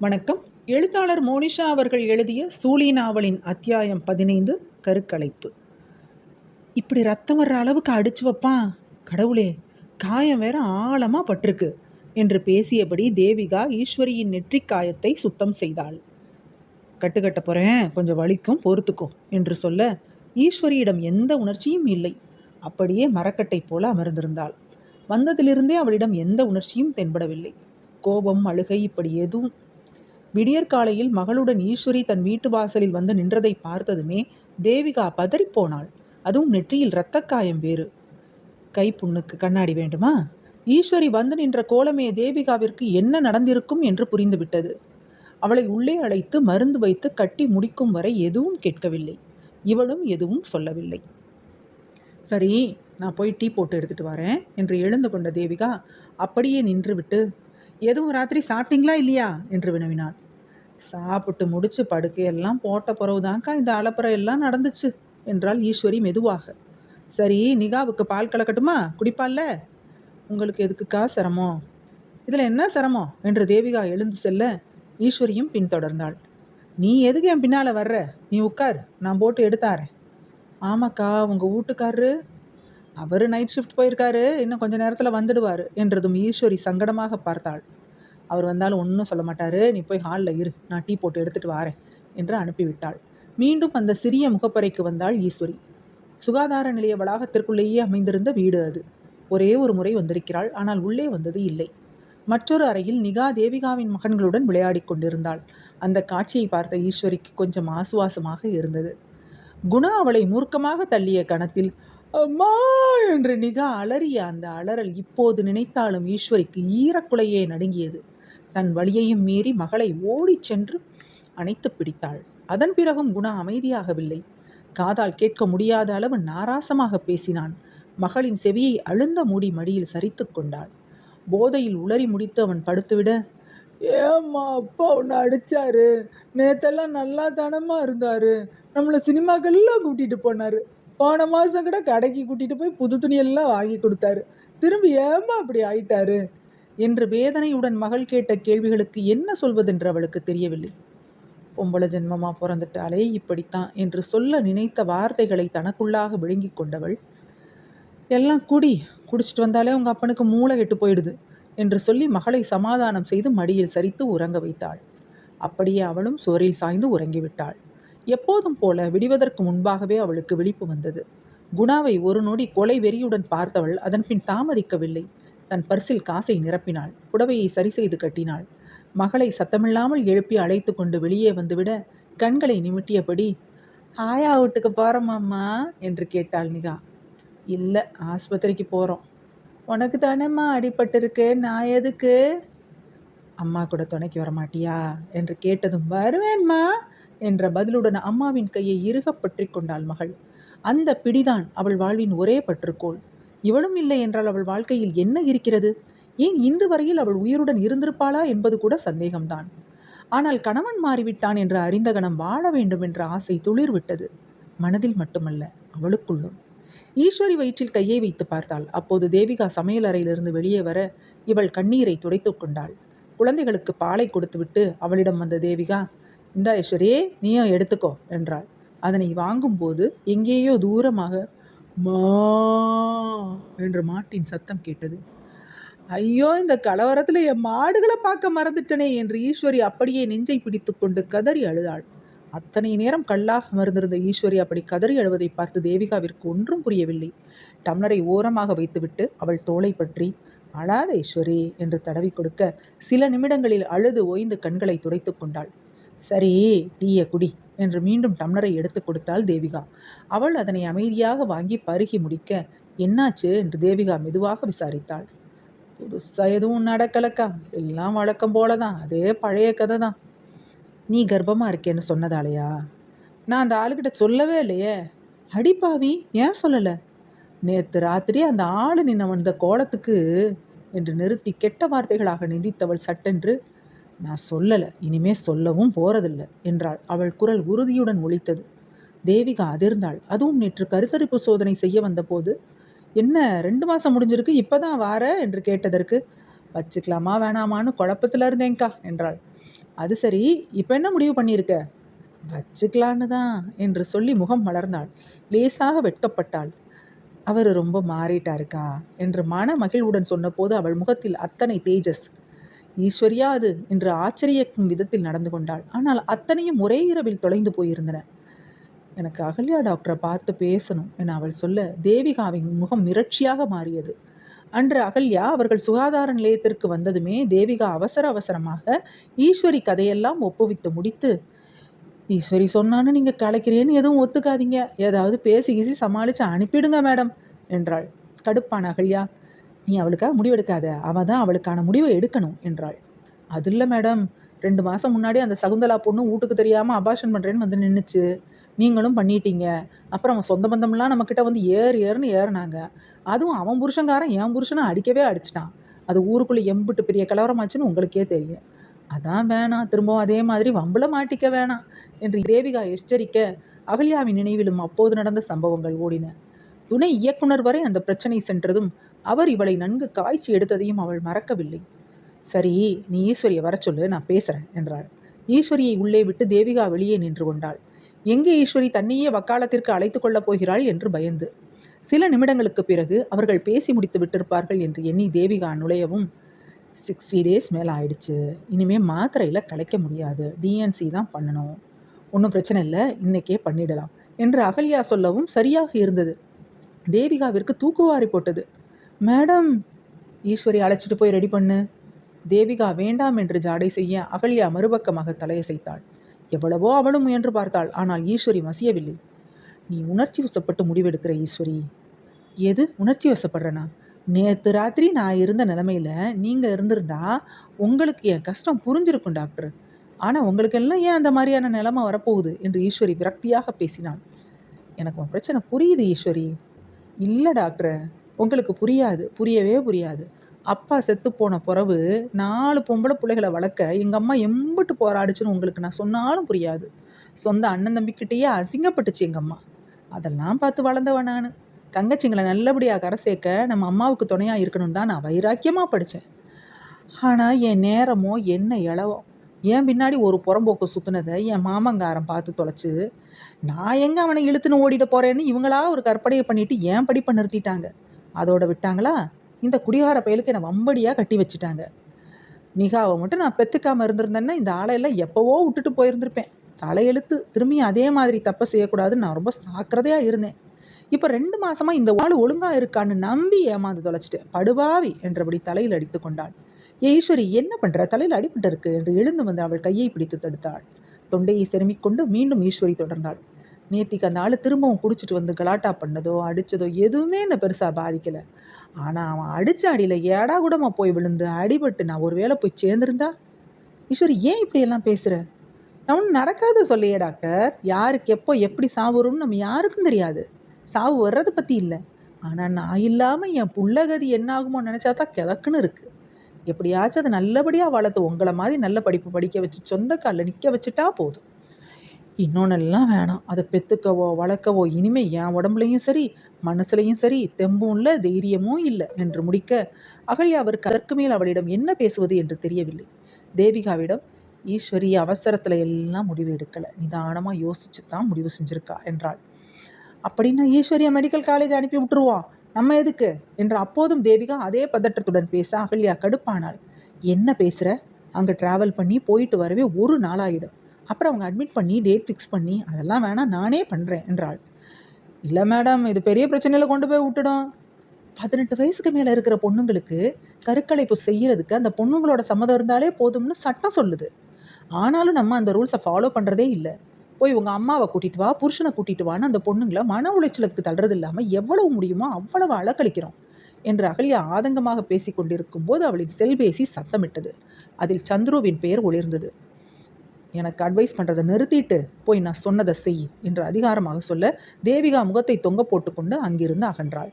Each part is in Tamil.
வணக்கம். எழுத்தாளர் மோனிஷா அவர்கள் எழுதிய சூழி நாவலின் அத்தியாயம் பதினைந்து கருக்கலைப்பு. இப்படி ரத்தம் வர்ற அளவுக்கு அடிச்சு வைப்பான் கடவுளே காயம் வேற ஆழமாக பட்டிருக்கு என்று பேசியபடி தேவிகா ஈஸ்வரியின் நெற்றிக் காயத்தை சுத்தம் செய்தாள். கட்டுக்கட்ட போகிறேன் கொஞ்சம் வலிக்கும் பொறுத்துக்கும் என்று சொல்ல ஈஸ்வரியிடம் எந்த உணர்ச்சியும் இல்லை. அப்படியே மரக்கட்டை போல அமர்ந்திருந்தாள். வந்ததிலிருந்தே அவளிடம் எந்த உணர்ச்சியும் தென்படவில்லை. கோபம் அழுகை இப்படி எதுவும் விடியற்காலையில் மகளுடன் ஈஸ்வரி தன் வீட்டு வாசலில் வந்து நின்றதை பார்த்ததுமே தேவிகா பதறிப்போனாள். அதுவும் நெற்றியில் இரத்தக்காயம் வேறு. கை புண்ணுக்கு கண்ணாடி வேண்டுமா? ஈஸ்வரி வந்து நின்ற கோலமே தேவிகாவிற்கு என்ன நடந்திருக்கும் என்று புரிந்துவிட்டது. அவளை உள்ளே அழைத்து மருந்து வைத்து கட்டி முடிக்கும் வரை எதுவும் கேட்கவில்லை. இவளும் எதுவும் சொல்லவில்லை. சரி நான் போய் டீ போட்டு எடுத்துட்டு வரேன் என்று எழுந்து கொண்ட தேவிகா அப்படியே நின்றுவிட்டு எதுவும் ராத்திரி சாப்பிட்டீங்களா இல்லையா? என்று வினவினாள். சாப்பிட்டு முடிச்சு படுக்கையெல்லாம் போட்ட பிறகுதான்க்கா இந்த அலப்புறம் எல்லாம் நடந்துச்சு என்றாள் ஈஸ்வரி மெதுவாக. சரி நிகாவுக்கு பால் கலக்கட்டுமா? குடிப்பால்ல உங்களுக்கு எதுக்குக்கா சிரமம்? இதில் என்ன சிரமம்? என்று தேவிகா எழுந்து செல்ல ஈஸ்வரியும் பின்தொடர்ந்தாள். நீ எதுக்கு என் பின்னால் வர்ற? நீ உட்கார் நான் போட்டு எடுத்தாரேன் ஆமாக்கா உங்கள் வீட்டுக்காரரு அவர் நைட் ஷிஃப்ட் போயிருக்காரு. இன்னும் கொஞ்ச நேரத்தில் வந்துடுவார் என்றதும் ஈஸ்வரி சங்கடமாக பார்த்தாள். அவர் வந்தாலும் ஒன்றும் சொல்ல மாட்டார். நீ போய் ஹாலில் இரு. நான் டீ போட்டு எடுத்துகிட்டு வாரேன் என்று அனுப்பிவிட்டாள். மீண்டும் அந்த சிறிய முகப்பறைக்கு வந்தாள் ஈஸ்வரி. சுகாதார நிலைய வளாகத்திற்குள்ளேயே அமைந்திருந்த வீடு அது. ஒரே ஒரு முறை வந்திருக்கிறாள். ஆனால் உள்ளே வந்தது இல்லை. மற்றொரு அறையில் நிகா தேவிகாவின் மகன்களுடன் விளையாடி கொண்டிருந்தாள். அந்த காட்சியை பார்த்த ஈஸ்வரிக்கு கொஞ்சம் ஆசுவாசமாக இருந்தது. குணா அவளை மூர்க்கமாக தள்ளிய கணத்தில் அம்மா என்று நிகா அலறிய அந்த அலறல் இப்போது நினைத்தாலும் ஈஸ்வரிக்கு ஈரக்குலையே நடுங்கியது. தன் வழியையும் மீறி மகளை ஓடிச் சென்று அணைத்து பிடித்தாள். அதன் பிறகும் குணா அமைதியாகவில்லை. காதால் கேட்க முடியாத அளவு நாராசமாக பேசினான். மகளின் செவியை அழுந்த மூடி மடியில் சரித்து கொண்டாள். போதையில் உளறி முடித்து அவன் படுத்துவிட ஏம்மா அப்பா உன்னை அடிச்சாரு. நேத்தெல்லாம் நல்லா தனமா இருந்தாரு. நம்மளை சினிமாக்கள்லாம் கூட்டிட்டு போனாரு. போன மாதம் கூட கடைக்கு கூட்டிட்டு போய் புது துணியெல்லாம் வாங்கி கொடுத்தாரு. திரும்பி ஏம்மா அப்படி ஆயிட்டாரு? என்று வேதனையுடன் மகள் கேட்ட கேள்விகளுக்கு என்ன சொல்வதென்று அவளுக்கு தெரியவில்லை. பொம்பளை ஜென்மமா பிறந்துட்டாலே இப்படித்தான் என்று சொல்ல நினைத்த வார்த்தைகளை தனக்குள்ளாக விழுங்கி கொண்டவள் எல்லாம் குடி குடிச்சிட்டு வந்தாலே உங்கள் அப்பனுக்கு மூளை கெட்டு போயிடுது என்று சொல்லி மகளை சமாதானம் செய்து மடியில் சரித்து உறங்க வைத்தாள். அப்படியே அவளும் சுவரில் சாய்ந்து உறங்கிவிட்டாள். எப்போதும் போல விடிவதற்கு முன்பாகவே அவளுக்கு விழிப்பு வந்தது. குணாவை ஒரு நொடி கொலை வெறியுடன் பார்த்தவள் அதன்பின் தாமதிக்கவில்லை. தன் பர்சில் காசை நிரப்பினாள். புடவையை சரி செய்து கட்டினாள். மகளை சத்தமில்லாமல் எழுப்பி அழைத்து கொண்டு வெளியே வந்துவிட கண்களை நிமிட்டியபடி ஆயா வீட்டுக்கு போகிறோமாம்மா என்று கேட்டாள் நிகா. இல்லை ஆஸ்பத்திரிக்கு போகிறோம் உனக்கு தானேம்மா அடிபட்டிருக்கு? நான் எதுக்கு? அம்மா கூட துணைக்கு வரமாட்டியா? என்று கேட்டதும் வருவேன்மா. என்ற பதிலுடன் அம்மாவின் கையை இறுக பற்றி கொண்டாள் மகள். அந்த பிடிதான் அவள் வாழ்வின் ஒரே பற்றுக்கோள். இவளும் இல்லை என்றால் அவள் வாழ்க்கையில் என்ன இருக்கிறது? ஏன் இன்று வரையில் அவள் உயிருடன் இருந்திருப்பாளா என்பது கூட சந்தேகம்தான். ஆனால் கணவன் மாறிவிட்டான் என்று அறிந்த கணம் வாழ வேண்டும் என்ற ஆசை துளிர் விட்டது மனதில் மட்டுமல்ல அவளுக்குள்ளும். ஈஸ்வரி வயிற்றில் கையை வைத்து பார்த்தாள். அப்போது தேவிகா சமையல் அறையிலிருந்து வெளியே வர இவள் கண்ணீரை துடைத்து கொண்டாள். குழந்தைகளுக்கு பாலை கொடுத்துவிட்டு அவளிடம் வந்த தேவிகா இந்தா ஈஸ்வரியே நீயும் எடுத்துக்கோ என்றாள். அதனை வாங்கும்போது எங்கேயோ தூரமாக மா என்று மாட்டின் சத்தம் கேட்டது. ஐயோ இந்த கலவரத்தில் என் மாடுகளை பார்க்க மறந்துட்டனே என்று ஈஸ்வரி அப்படியே நெஞ்சை பிடித்து கொண்டு கதறி அழுதாள். அத்தனை நேரம் கல்லாக அமர்ந்திருந்த ஈஸ்வரி அப்படி கதறி அழுவதை பார்த்து தேவிகாவிற்கு ஒன்றும் புரியவில்லை. டம்ளரை ஓரமாக வைத்துவிட்டு அவள் தோலை பற்றி அழாத ஈஸ்வரி என்று தடவி கொடுக்க சில நிமிடங்களில் அழுது ஓய்ந்து கண்களை துடைத்து கொண்டாள். சரி டீய குடி என்று மீண்டும் டம்ளரை எடுத்து கொடுத்தாள் தேவிகா. அவள் அதனை அமைதியாக வாங்கி பருகி முடிக்க என்னாச்சு? என்று தேவிகா மெதுவாக விசாரித்தாள். புதுசாக எதுவும் நடக்கலக்கா. எல்லாம் வழக்கம் போல தான் அதே பழைய கதை தான் நீ கர்ப்பமாக இருக்கேன்னு சொன்னதாலையா? நான் அந்த ஆளுக்கிட்ட சொல்லவே இல்லையே. அடிப்பாவி ஏன் சொல்லலை? நேற்று ராத்திரி அந்த ஆள் நின்ன வந்த கோலத்துக்கு என்று நிறுத்தி கெட்ட வார்த்தைகளாக நிந்தித்தவள் சட்டென்று நான் சொல்லலை இனிமே சொல்லவும் போறதில்லை என்றாள். அவள் குரல் உறுதியுடன் ஒழித்தது தேவிகா அதிர்ந்தாள். அதுவும் நேற்று கருத்தரிப்பு சோதனை செய்ய வந்தபோது என்ன ரெண்டு மாதம் முடிஞ்சிருக்கு இப்போதான் வார? என்று கேட்டதற்கு வச்சுக்கலாமா வேணாமான்னு குழப்பத்தில் இருந்தேங்க்கா என்றாள். அது சரி இப்போ என்ன முடிவு பண்ணியிருக்க? வச்சுக்கலான்னு தான் என்று சொல்லி முகம் மலர்ந்தாள். லேசாக வெட்கப்பட்டாள். அவர் ரொம்ப மாறிட்டாருக்கா? என்று மன மகிழ்வுடன் சொன்னபோது அவள் முகத்தில் அத்தனை தேஜஸ் ஈஸ்வரியா அது என்று ஆச்சரியக்கும் விதத்தில் நடந்து கொண்டாள். ஆனால் அத்தனையும் ஒரே இரவில் தொலைந்து போயிருந்தன. எனக்கு அகல்யா டாக்டரை பார்த்து பேசணும் என அவள் சொல்ல தேவிகாவின் முகம் மிரட்சியாக மாறியது. அன்று அகல்யா அவர்கள் சுகாதார நிலையத்திற்கு வந்ததுமே தேவிகா அவசர அவசரமாக ஈஸ்வரி கதையெல்லாம் ஒப்புவித்து முடித்து ஈஸ்வரி சொன்னான்னு நீங்கள் கலைக்கிறேன்னு எதுவும் ஒத்துக்காதீங்க. ஏதாவது பேசி கீசி சமாளித்து அனுப்பிடுங்க மேடம் என்றாள். கடுப்பான அகல்யா நீ அவளுக்காக முடிவெடுக்காத. அவள் தான் அவளுக்கான முடிவை எடுக்கணும் என்றாள். அது இல்லை மேடம். ரெண்டு மாதம் முன்னாடி அந்த சகுந்தலா பொண்ணு வீட்டுக்கு தெரியாமல் அபாஷன் பண்ணுறேன்னு வந்து நின்றுச்சு நீங்களும் பண்ணிட்டீங்க. அப்புறம் அவன் சொந்த பந்தம்லாம் நம்மக்கிட்ட வந்து ஏறு ஏறுன்னு ஏறினாங்க. அதுவும் அவன் புருஷங்காரன் என் புருஷனை அடிக்கவே அடிச்சிட்டான். அது ஊருக்குள்ளே எம்பிட்டு பெரிய கலவரமாச்சுன்னு உங்களுக்கே தெரியும். அதான் வேணாம். திரும்பவும் அதே மாதிரி வம்புல மாட்டிக்க வேணாம். என்று தேவிகா எச்சரிக்க அகல்யாவின் நினைவிலும் அப்போது நடந்த சம்பவங்கள் ஓடின. துணை இயக்குனர் வரை அந்த பிரச்சனை சென்றதும் அவர் இவளை நன்கு காய்ச்சி எடுத்ததையும் அவள் மறக்கவில்லை. சரி நீ ஈஸ்வரியை வர சொல்லு நான் பேசுறேன் என்றாள். ஈஸ்வரியை உள்ளே விட்டு தேவிகா வெளியே நின்று கொண்டாள். எங்கே ஈஸ்வரி தன்னையே வக்காலத்திற்கு அழைத்து கொள்ளப் போகிறாள் என்று பயந்து. சில நிமிடங்களுக்கு பிறகு அவர்கள் பேசி முடித்து விட்டிருப்பார்கள் என்று எண்ணி தேவிகா நுழையவும் சிக்ஸ்டி டேஸ் மேலே ஆயிடுச்சு. இனிமேல் மாத்திரையில் கலைக்க முடியாது. டிஎன்சி தான் பண்ணணும். ஒன்றும் பிரச்சனை இல்லை. இன்னைக்கே பண்ணிடலாம் என்று அகல்யா சொல்லவும் சரியாக இருந்தது. தேவிகாவிற்கு தூக்குவாரி போட்டது. மேடம் ஈஸ்வரி அழைச்சிட்டு போய் ரெடி பண்ணு. தேவிகா வேண்டாம் என்று ஜாடை செய்ய அகல்யா மறுபக்கமாக தலையசைத்தாள். எவ்வளவோ அவளும் முயன்று பார்த்தாள். ஆனால் ஈஸ்வரி மசியவில்லை. நீ உணர்ச்சி வசப்பட்டு முடிவெடுக்கிற ஈஸ்வரி. எது உணர்ச்சி வசப்படுறனா? நேற்று ராத்திரி நான் இருந்த நிலமையில நீங்கள் இருந்திருந்தா உங்களுக்கு என் கஷ்டம் புரிஞ்சிருக்கும் டாக்டர். ஆனால் உங்களுக்கெல்லாம் ஏன் அந்த மாதிரியான நிலமை வரப்போகுது? என்று ஈஸ்வரி விரக்தியாக பேசினாள். எனக்கு உன் பிரச்சனை புரியுது ஈஸ்வரி. இல்லை டாக்டர் உங்களுக்கு புரியாது புரியவே புரியாது. அப்பா செத்து போன பிறவு நாலு பொம்பளை பிள்ளைகளை வளர்க்க எங்கள் அம்மா எம்பிட்டு போராடிச்சுன்னு உங்களுக்கு நான் சொன்னாலும் புரியாது. சொந்த அண்ணன் தம்பிக்கிட்டேயே அசிங்கப்பட்டுச்சு எங்கள் அம்மா. அதெல்லாம் பார்த்து வளர்ந்தவன் நான். தங்கச்சிங்களை நல்லபடியாக கரை சேர்க்க நம்ம அம்மாவுக்கு துணையாக இருக்கணும் தான் நான் வைராக்கியமாக படித்தேன் ஆனால் என் நேரமோ என்ன இளவோ என் பின்னாடி ஒரு புறம்போக்கு சுற்றுனதை என் மாமங்காரன் பார்த்து தொலைச்சு நான் எங்கே அவனை இழுத்துன்னு ஓடிட போகிறேன்னு இவங்களா ஒரு கற்பனையை பண்ணிட்டு ஏன் படிப்பை நிறுத்திட்டாங்க. அதோட விட்டாங்களா? இந்த குடிகார பயலுக்கு என்னை வம்படியாக கட்டி வச்சுட்டாங்க. நிகாவை மட்டும் நான் பெத்துக்காமல் இருந்திருந்தேன்னா இந்த ஆளையெல்லாம் எப்போவோ விட்டுட்டு போயிருந்திருப்பேன். தலையெழுத்து திரும்பியும் அதே மாதிரி தப்பை செய்யக்கூடாதுன்னு நான் ரொம்ப சாக்கிரதையாக இருந்தேன். இப்போ ரெண்டு மாசமா இந்த வாழ் ஒழுங்காக இருக்கான்னு நம்பி ஏமாந்து தொலைச்சிட்டேன். படுபாவி என்றபடி தலையில் அடித்து கொண்டாள் ஈஸ்வரி என்ன பண்ணுற தலையில் அடிபட்டு இருக்கு என்று எழுந்து வந்து அவள் கையை பிடித்து தடுத்தாள். தொண்டையை செருமிக்கொண்டு மீண்டும் ஈஸ்வரி தொடர்ந்தாள். நேத்திக்கு அந்த ஆள் திரும்பவும் குடிச்சிட்டு வந்து கலாட்டா பண்ணதோ அடித்ததோ எதுவுமே என்ன பெருசாக பாதிக்கலை. ஆனால் அவன் அடித்த அடியில் ஏடா கூடமாக போய் விழுந்து அடிபட்டு நான் ஒரு வேளை போய் சேர்ந்துருந்தா? ஈஸ்வரி ஏன் இப்படியெல்லாம் பேசுகிற நான் ஒன்றும் நடக்காத சொல்லையே டாக்டர். யாருக்கு எப்போ எப்படி சாவுறோம்னு நம்ம யாருக்கும் தெரியாது. சாவு வர்றதை பற்றி இல்லை. ஆனால் நான் இல்லாமல் என் புள்ளகதி என்ன ஆகுமோ நினச்சா தான் கிதக்குன்னு இருக்குது எப்படியாச்சும் அதை நல்லபடியாக வளர்த்து உங்களை மாதிரி நல்ல படிப்பு படிக்க வச்சு சொந்த காலில் நிற்க வச்சுட்டா போதும். இன்னொன்னெல்லாம் வேணாம். அதை பெற்றுக்கவோ வளர்க்கவோ இனிமே என் உடம்புலையும் சரி மனசுலையும் சரி தெம்பும் இல்லை தைரியமும் இல்லை என்று முடிக்க அகல்யா அவருக்கு அதற்கு மேல் அவளிடம் என்ன பேசுவது என்று தெரியவில்லை. தேவிகாவிடம் ஈஸ்வரி அவசரத்தில் எல்லாம் முடிவு எடுக்கலை. நிதானமாக யோசிச்சு தான் முடிவு செஞ்சுருக்கா என்றாள். அப்படின்னா ஈஸ்வரியா மெடிக்கல் காலேஜ் அனுப்பி விட்டுருவான் நம்ம எதுக்கு? என்று அப்போதும் தேவிகா அதே பதற்றத்துடன் பேச அகல்யா கடுப்பானாள். என்ன பேசுகிற அங்கே ட்ராவல் பண்ணி போயிட்டு வரவே ஒரு நாளாகிடும் அப்புறம் அவங்க அட்மிட் பண்ணி டேட் ஃபிக்ஸ் பண்ணி அதெல்லாம் வேணாம் நானே பண்ணுறேன் என்றாள். இல்லை மேடம் இது பெரிய பிரச்சனையில் கொண்டு போய் விட்டுடும். பதினெட்டு வயசுக்கு மேலே இருக்கிற பொண்ணுங்களுக்கு கருக்கலைப்பு செய்கிறதுக்கு அந்த பொண்ணுங்களோட சம்மதம் இருந்தாலே போதும்னு சட்டம் சொல்லுது. ஆனாலும் நம்ம அந்த ரூல்ஸை ஃபாலோ பண்ணுறதே இல்லை. போய் உங்கள் அம்மாவை கூட்டிகிட்டு வா புருஷனை கூட்டிகிட்டு வான்னு அந்த பொண்ணுங்களை மன உளைச்சலுக்கு தள்ளுறது இல்லாமல் எவ்வளவு முடியுமோ அவ்வளவு அலக்கழிக்கிறோம் என்று அகல்யா ஆதங்கமாக பேசி கொண்டிருக்கும் போது அவளின் செல்பேசி சத்தமிட்டது. அதில் சந்துருவின் பெயர் ஒளிர்ந்தது. எனக்கு அட்வைஸ் பண்ணுறதை நிறுத்திட்டு போய் நான் சொன்னதை செய் என்று அதிகாரமாக சொல்ல தேவிகா முகத்தை தொங்க போட்டுக்கொண்டு அங்கிருந்து அகன்றாள்.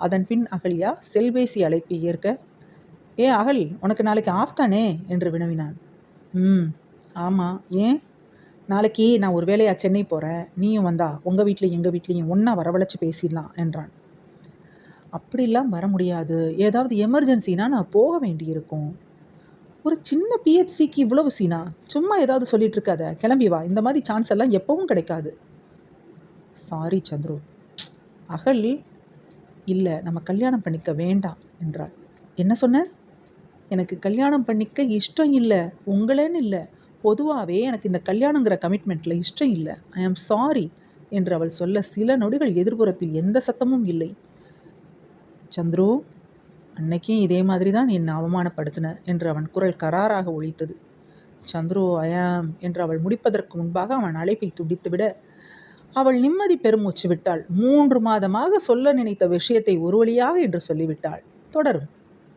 அதன் பின் அகல்யா செல்பேசி அழைப்பை ஏற்க ஏ அகல் உனக்கு நாளைக்கு ஆஃப் தானே? என்று வினவினான். ம் ஆமாம் ஏன்? நாளைக்கு நான் ஒரு வேலையாக சென்னை போகிறேன் நீயும் வந்தா உங்கள் வீட்லேயும் எங்கள் வீட்லேயும் ஒன்றா வரவழைச்சி பேசிடலாம் என்றான். அப்படிலாம் வர முடியாது. ஏதாவது எமர்ஜென்சினா நான் போக வேண்டியிருக்கும். ஒரு சின்ன பிஹெச்சிக்கு இவ்வளவு சீனா? சும்மா ஏதாவது சொல்லிட்டு இருக்காத கிளம்பி வா. இந்த மாதிரி சான்ஸ் எல்லாம் எப்பவும் கிடைக்காது. சாரி சந்துரு. அகல் இல்லை நம்ம கல்யாணம் பண்ணிக்க வேண்டாம் என்றாள். என்ன சொன்ன? எனக்கு கல்யாணம் பண்ணிக்க இஷ்டம் இல்லை உங்களேன்னு இல்லை. பொதுவாகவே எனக்கு இந்த கல்யாணங்கிற கமிட்மெண்ட்டில் இஷ்டம் இல்லை. ஐ ஆம் சாரி என்று அவள் சொல்ல சில நொடிகள் எதிர்புறத்தில் எந்த சத்தமும் இல்லை. சந்துரு அன்னைக்கும் இதே மாதிரி தான் என்னை அவமானப்படுத்தின என்று அவன் குரல் கராராக ஒழித்தது. சந்துரு ஐயாம் என்று அவள் முடிப்பதற்கு முன்பாக அவன் அழைப்பை துடித்துவிட அவள் நிம்மதி பெருமூச்சு விட்டாள். மூன்று மாதமாக சொல்ல நினைத்த விஷயத்தை ஒரு வழியாக என்று சொல்லிவிட்டாள். தொடரும்.